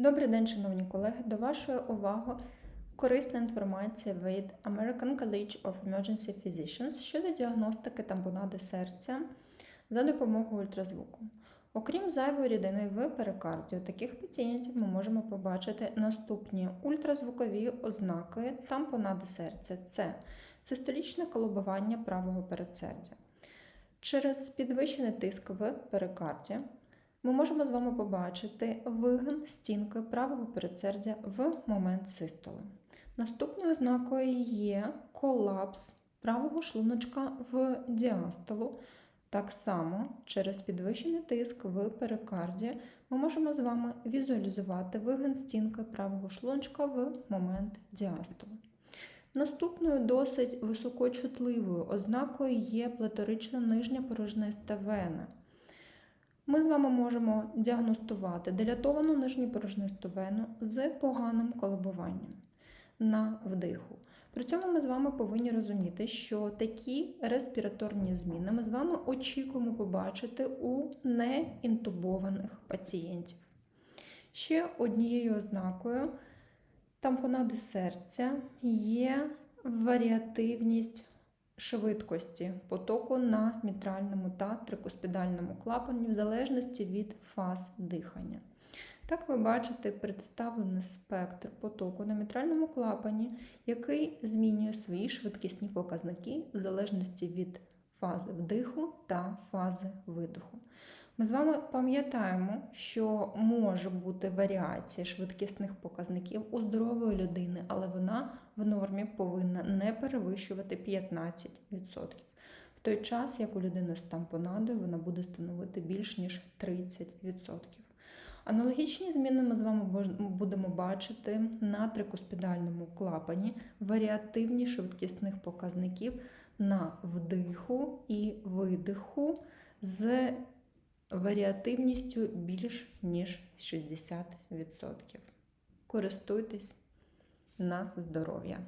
Добрий день, шановні колеги. До вашої уваги корисна інформація від American College of Emergency Physicians щодо діагностики тампонади серця за допомогою ультразвуку. Окрім зайвої рідини в перикарді, таких пацієнтів ми можемо побачити наступні ультразвукові ознаки тампонади серця: це систолічне колобування правого передсердя. Через підвищений тиск в перикарді ми можемо з вами побачити вигин стінки правого передсердя в момент систоли. Наступною ознакою є колапс правого шлуночка в діастолу. Так само через підвищений тиск в перикарді ми можемо з вами візуалізувати вигин стінки правого шлуночка в момент діастолу. Наступною досить високочутливою ознакою є плеторична нижня порожниста вена. Ми з вами можемо діагностувати дилятовану нижню порожнисту вену з поганим колебуванням на вдиху. При цьому ми з вами повинні розуміти, що такі респіраторні зміни ми з вами очікуємо побачити у неінтубованих пацієнтів. Ще однією ознакою тампонади серця є варіативність швидкості потоку на мітральному та трикоспідальному клапані в залежності від фаз дихання. Так ви бачите представлений спектр потоку на мітральному клапані, який змінює свої швидкісні показники в залежності від фази вдиху та фази видиху. Ми з вами пам'ятаємо, що може бути варіація швидкісних показників у здорової людини, але вона в нормі повинна не перевищувати 15%. В той час, як у людини з тампонадою, вона буде становити більш ніж 30%. Аналогічні зміни ми з вами будемо бачити на трикоспідальному клапані варіативні швидкісних показників на вдиху і видиху з варіативністю більш ніж 60%. Користуйтесь на здоров'я!